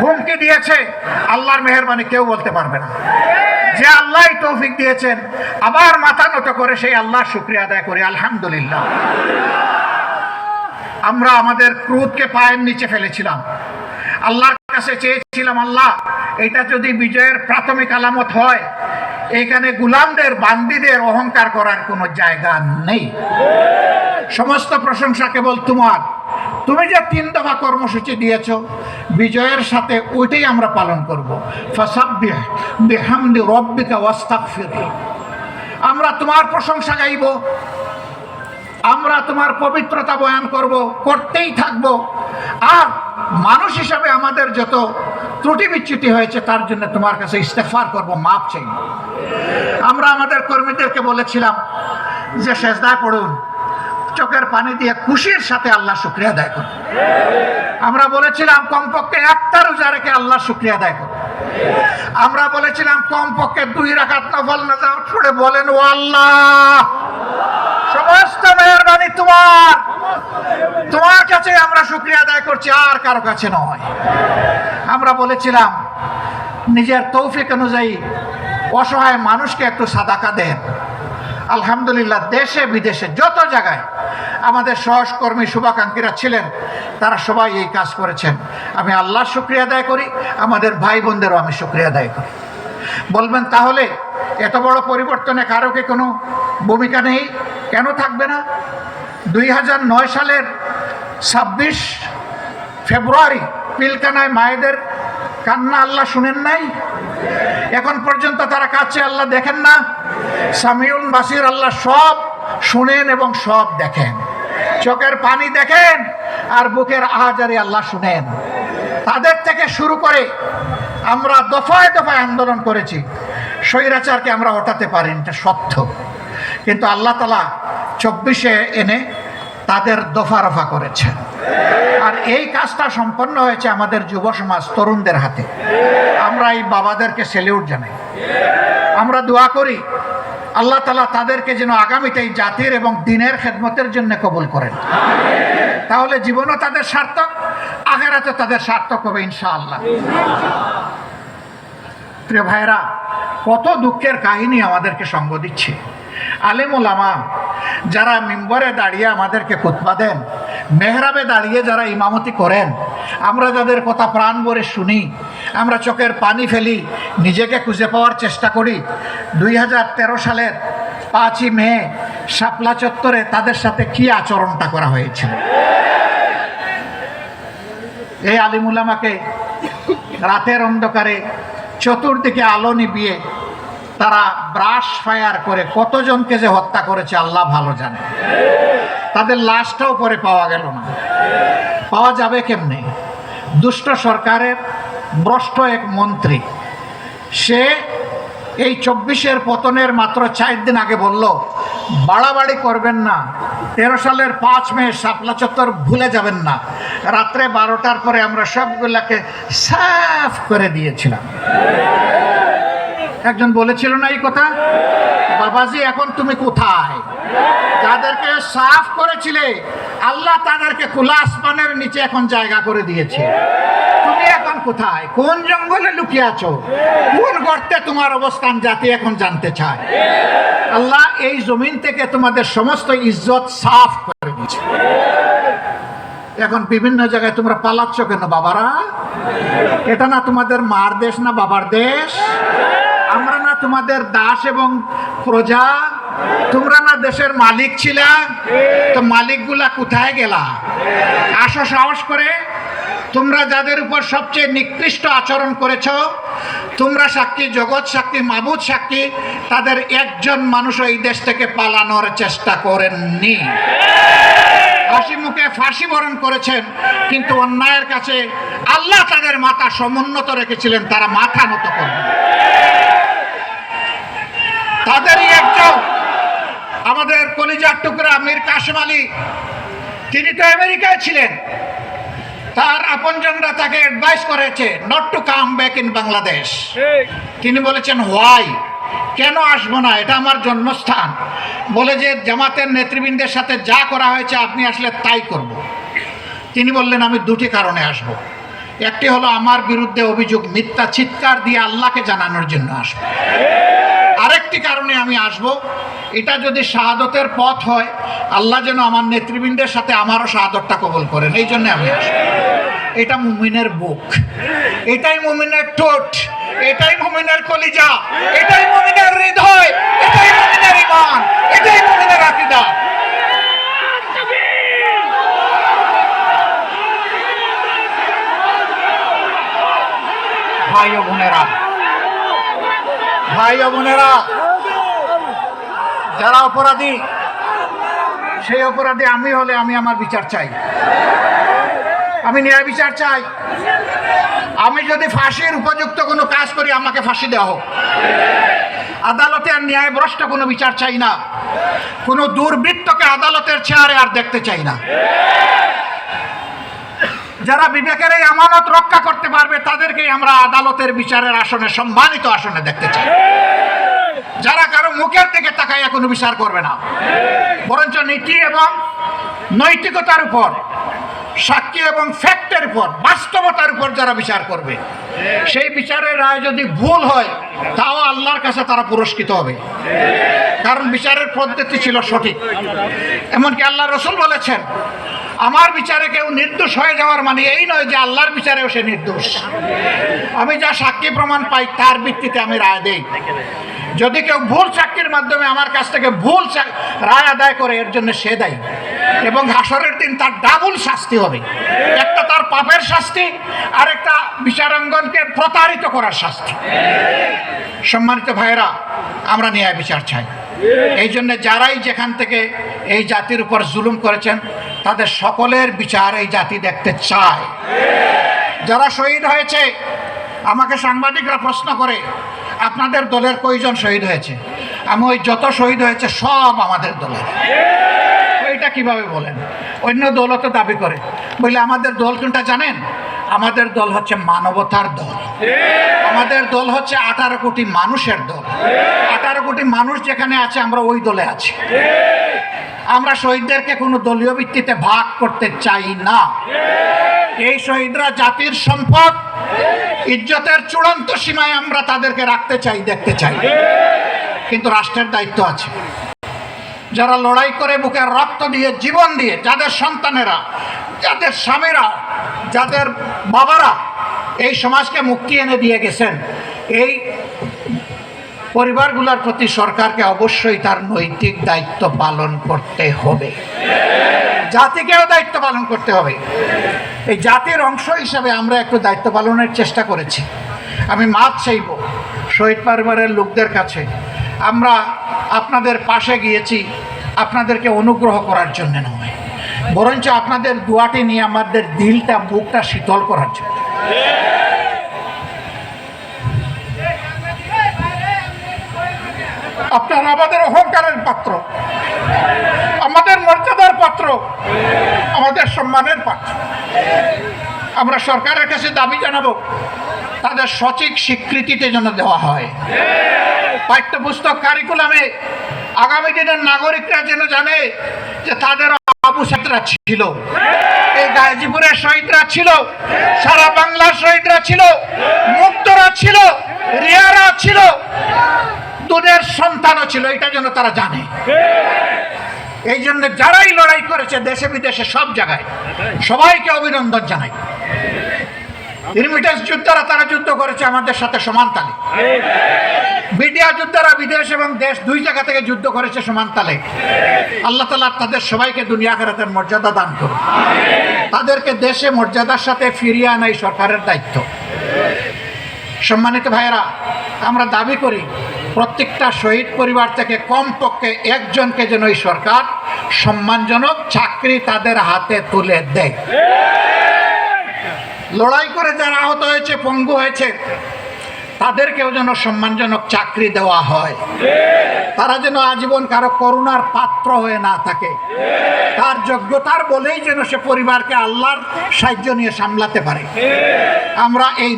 হুমকি দিয়েছে, আল্লাহর মেহরবানি কেউ বলতে পারবে না। যে আল্লাহ তৌফিক দিয়েছেন, আবার মাথা নত করে সেই আল্লাহর শুক্রিয়া আদায় করি, আলহামদুলিল্লাহ। আমরা আমাদের ক্রোধকে পায়ের নিচে ফেলেছিলাম। আল্লাহর কাছে চেয়েছিলাম, আল্লাহ, এটা যদি বিজয়ের প্রাথমিক আলামত হয়, এখানে গুলামদের, বান্দিদের অহংকার করার কোনো জায়গা নেই। সমস্ত প্রশংসা কেবল তোমার। তুমি যে তিন দফা কর্মসূচি দিয়েছ, বিজয়ের সাথে ওইটাই আমরা পালন করব। ফাসাব্বিহ রব্বিকা ওয়াস্তাগফির। আমরা তোমার প্রশংসা গাইব, আমরা তোমার পবিত্রতা বয়ান করব, করতেই থাকব। আর মানুষ হিসাবে আমাদের যত ত্রুটি বিচ্যুতি হয়েছে, তার জন্য তোমার কাছে ইস্তেফার করব মাপ চাই। আমরা আমাদের কর্মীদেরকে বলেছিলাম যে সেজদায় পড়ুন। চোখের পানি দিয়ে খুশির সাথে আল্লাহ শুক্রিয়া আদায় করুন। আমরা বলেছিলাম, কমপক্ষে একটা রোজা রেখে আল্লাহ শুক্রিয়া আদায় করুন। আমরা বলেছিলাম, কমপক্ষে দুই রাখাত নফল নাজার ছুড়ে বলেন, ও আল্লাহ, সমস্ত মেহরবানি তোমার। তোমার কাছে আমরা শুক্রিয়া আদায় করছি, আর কারও কাছে নয়। আমরা বলেছিলাম, নিজের তৌফিক অনুযায়ী অসহায় মানুষকে একটু সাদাকা দেন। আলহামদুলিল্লাহ, দেশে, বিদেশে, যত জায়গায় আমাদের সহকর্মী, শুভাকাঙ্ক্ষীরা ছিলেন, তারা সবাই এই কাজ করেছেন। আমি আল্লাহর শুক্রিয়া আদায় করি, আমাদের ভাই বোনদেরও আমি শুক্রিয়া আদায় করি। বলবেন, তাহলে এত বড় পরিবর্তনে কারও কি কোনো ভূমিকা নেই? কেন থাকবে না? দুই হাজার নয় সালের ছাব্বিশ ফেব্রুয়ারি পিলকানায় মায়েদের কান্না আল্লাহ শুনেন নাই? এখন পর্যন্ত তারা কাছে আল্লাহ দেখেন না। সামিউল বাসির আল্লাহ সব শুনেন এবং সব দেখেন। চোখের পানি দেখেন আর বুকের আহাজারি আল্লাহ শুনেন। তাদের থেকে শুরু করে আমরা দফায় দফায় আন্দোলন করেছি। স্বৈরাচারকে আমরা ওঠাতে পারি এটা সত্য। কিন্তু আল্লাহ তালা চব্বিশে এনে তাদের দফা রফা করেছেন। আর এই কাজটা সম্পন্ন হয়েছে আমাদের যুব সমাজ তরুণদের হাতে। আমরা এই বাবাদেরকে সেলিউট জানাই। আমরা দোয়া করি, আল্লাহ তালা তাদেরকে যেন আগামীতে এই জাতির এবং দিনের খেদমতের জন্য কবুল করেন। তাহলে জীবনও তাদের সার্থক আগেরাতে তাদের সার্থক হবে ইনশাআল্লাহ। প্রিয় ভাইরা কত দুঃখের কাহিনী আমাদেরকে সঙ্গ দিচ্ছে। আলেমুলামা যারা মিম্বরে দাঁড়িয়ে আমাদেরকে খুতবা দেন মেহরাবে দাঁড়িয়ে যারা ইমামতি করেন, আমরা যাদের কথা প্রাণ ভরে শুনি, আমরা চোখের পানি ফেলি, নিজেকে খুঁজে পাওয়ার চেষ্টা করি, দুই হাজার তেরো সালের পাঁচই মে শাপলা চত্বরে তাদের সাথে কি আচরণটা করা হয়েছিল? এই আলিমুলামাকে রাতের অন্ধকারে চতুর্দিকে আলো নিবিয়ে তারা ব্রাশ ফায়ার করে কতজনকে যে হত্যা করেছে, আল্লাহ ভালো জানে। তাদের লাশটাও পরে পাওয়া গেল না। পাওয়া যাবে কেমনে? দুষ্ট সরকারের ভ্রষ্ট এক মন্ত্রী, সে এই চব্বিশের পতনের মাত্র চার দিন আগে বলল, বাড়াবাড়ি করবেন না, তেরো সালের পাঁচ মে শাপলা চত্বর ভুলে যাবেন না। রাত্রে বারোটার পরে আমরা সবগুলাকে সাফ করে দিয়েছিলাম। একজন বলেছিল না এই কথা? বাবাজি, এখন তুমি কোথায়? যাদেরকে সাফ করেছিলে, আল্লাহ তাদেরকে খোলা আসমানের নিচে এখন জায়গা করে দিয়েছে। তুমি এখন কোথায়? কোন জঙ্গলে লুকিয়ে আছো? কোন গর্তে তোমার অবস্থান জাতি এখন জানতে চায়? আল্লাহ এই জমিন থেকে তোমাদের সমস্ত ইজ্জত সাফ করে দিয়েছে। এখন বিভিন্ন জায়গায় তোমরা পালাচ্ছ কেন বাবারা? এটা না তোমাদের মার দেশ না বাবার দেশ? তোমাদের দাস এবং প্রজা, তোমরা না দেশের মালিক ছিলা? তো মালিকগুলা কোথায় গেলা? আসো সাহস করে। তোমরা যাদের উপর সবচেয়ে নিকৃষ্ট আচরণ করেছ, তোমরা সাক্ষী, জগৎ সাক্ষী, মাবুদ সাক্ষী, তাদের একজন মানুষ এই দেশ থেকে পালানোর চেষ্টা করেননি। হাসি মুখে ফাঁসি বরণ করেছেন, কিন্তু অন্যায়ের কাছে আল্লাহ তাদের মাথা সমুন্নত রেখেছিলেন, তারা মাথা নত করবেন তাদেরই একজন আমাদের কলিজার টুকরা মীর কাসেম আলী। তিনি তো আমেরিকায় ছিলেন। তার আপনজনরা তাকে অ্যাডভাইস করেছে not to come back in Bangladesh তিনি বলেছেন হোয়াই কেন আসব না? এটা আমার জন্মস্থান। বলে যে, জামাতের নেতৃবৃন্দের সাথে যা করা হয়েছে, আপনি আসলে তাই করব। তিনি বললেন, আমি দুটি কারণে আসব। একটি হলো, আমার বিরুদ্ধে অভিযোগ মিথ্যা চিৎকার দিয়ে আল্লাহকে জানানোর জন্য আসব। আরেকটি কারণে আমি আসব। এটা যদি শাহাদতের পথ হয়, আল্লাহ যেন আমার নেতৃবৃন্দের সাথে আমারও শাহাদতটা কবল করেন। এই জন্য আমি আসব। এটা মুমিনের বুক। এটাই মুমিনের ঠোঁট। এটাই মুমিনের কলিজা। এটাই মুমিনের হৃদয়। এটাই মুমিনের ইমান এটাই মুমিনের আকিদা। ভাই ও বোনেরা ভাই বোনেরা, যারা অপরাধী, সেই অপরাধী আমি হলে আমি আমার বিচার চাই। আমি ন্যায় বিচার চাই। আমি যদি ফাঁসির উপযুক্ত কোনো কাজ করি, আমাকে ফাঁসি দেওয়া হোক। আদালতে আর ন্যায় ভ্রষ্ট কোনো বিচার চাই না। কোনো দুর্বৃত্তকে আদালতের চেয়ারে আর দেখতে চাই না। যারা বিবেকের এই আমানত রক্ষা করতে পারবে, তাদেরকেই আমরা আদালতের বিচারের আসনে, সম্মানিত আসনে দেখতে চাই। যারা কারও মুখের দিকে তাকাইয়া কোনো বিচার করবে না। বরঞ্চ নীতি এবং নৈতিকতার উপর, সাক্ষী এবং ফ্যাক্টের উপর, বাস্তবতার উপর যারা বিচার করবে, সেই বিচারের রায় যদি ভুল হয়, তাও আল্লাহর কাছে তারা পুরস্কৃত হবে। কারণ বিচারের পদ্ধতি ছিল সঠিক। এমনকি আল্লাহ রসুল বলেছেন আমার বিচারে কেউ নির্দোষ হয়ে যাওয়ার মানে এই নয় যে আল্লাহর বিচারেও সে নির্দোষ। আমি যা সাক্ষী প্রমাণ পাই তার ভিত্তিতে আমি রায় দেই। যদি কেউ ভুল সাক্ষীর মাধ্যমে আমার কাছ থেকে ভুল রায় আদায় করে, এর জন্য সে দায়ী। এবং হাসরের দিন তার ডাবল শাস্তি হবে। একটা তার পাপের শাস্তি আর একটা বিচারাঙ্গনকে প্রতারিত করার শাস্তি। সম্মানিত ভাইয়েরা, আমরা ন্যায় বিচার চাই। এই জন্য যারাই যেখান থেকে এই জাতির উপর জুলুম করেছেন তাদের সকলের বিচার এই জাতি দেখতে চায়। যারা শহীদ হয়েছে, আমাকে সাংবাদিকরা প্রশ্ন করে, আপনাদের দলের কয়জন শহীদ হয়েছে? আমি ওই যত শহীদ হয়েছে, সব আমাদের দলের। এটা কীভাবে বলেন? অন্য দলও তো দাবি করে। বলে, আমাদের দল কোনটা জানেন? আমাদের দল হচ্ছে মানবতার দল। আমাদের দল হচ্ছে আঠারো কোটি মানুষের দল। আঠারো কোটি মানুষ যেখানে আছে, আমরা ওই দলে আছি। আমরা শহীদদেরকে কোনো দলীয় ভিত্তিতে ভাগ করতে চাই না। এই শহীদরা জাতির সম্পদ, ইজ্জতের চূড়ান্ত সীমায় আমরা তাদেরকে রাখতে চাই, দেখতে চাই। কিন্তু রাষ্ট্রের দায়িত্ব আছে। যারা লড়াই করে বুকের রক্ত দিয়ে জীবন দিয়ে, যাদের সন্তানেরা, যাদের স্বামীরা, যাদের বাবারা এই সমাজকে মুক্তি এনে দিয়ে গেছেন। এই পরিবারগুলোর প্রতি সরকারকে অবশ্যই তার নৈতিক দায়িত্ব পালন করতে হবে। জাতিকেও দায়িত্ব পালন করতে হবে। এই জাতির অংশ হিসাবে আমরা একটু দায়িত্ব পালনের চেষ্টা করেছি। আমি মাপ চাইব শহীদ পরিবারের লোকদের কাছে। আমরা আপনাদের পাশে গিয়েছি, আপনাদেরকে অনুগ্রহ করার জন্য নয়। বরঞ্চ আপনাদের দোয়াটি নিয়ে আমাদের দিলটা বুকটা শীতল করার জন্য। আপনারা আমাদের অহংকারের পাত্র, আমাদের মর্যাদার পাত্র, আমাদের সম্মানের পাত্র। আমরা সরকারের কাছে দাবি জানাব, তাদের সঠিক স্বীকৃতিতে যেন দেওয়া হয়। পাঠ্যপুস্তক কারিকুলামে আগামী দিনের নাগরিকরা যেন জানে যে তাদের আবু সাতরা ছিল। এই গাজীপুরের শহীদরা ছিল, সারা বাংলার শহীদরা ছিল, মুক্তরা ছিল, রিয়ারা ছিল, দুধের সন্তানও ছিল, এটা যেন তারা জানে। এই জন্য যারাই লড়াই করেছে, দেশে বিদেশে সব জায়গায় সবাইকে অভিনন্দন জানাই। রিমিটেন্স যোদ্ধারা, তারা যুদ্ধ করেছে আমাদের সাথে সমান তালে বিডিয়া যোদ্ধারা বিদেশ এবং দেশ দুই জায়গা থেকে যুদ্ধ করেছে সমান তালে আল্লাহ তালা তাদের সবাইকে দুনিয়া খেরাতের মর্যাদা দান করুন। তাদেরকে দেশে মর্যাদার সাথে ফিরিয়ে আনাই সরকারের দায়িত্ব। সম্মানিত ভাইয়েরা, আমরা দাবি করি, প্রত্যেকটা শহীদ পরিবার থেকে কমপক্ষে একজনকে যেন এই সরকার সম্মানজনক চাকরি তাদের হাতে তুলে দেয়। লড়াই করে যারা আহত হয়েছে, পঙ্গু হয়েছে, তাদেরকেও যেন সম্মানজনক চাকরি দেওয়া হয়। তারা যেন আজীবন কারও করুণার পাত্র হয়ে না থাকে। তার যোগ্যতার বলেই যেন সে পরিবারকে আল্লাহর সাহায্য নিয়ে সামলাতে পারে। আমরা এই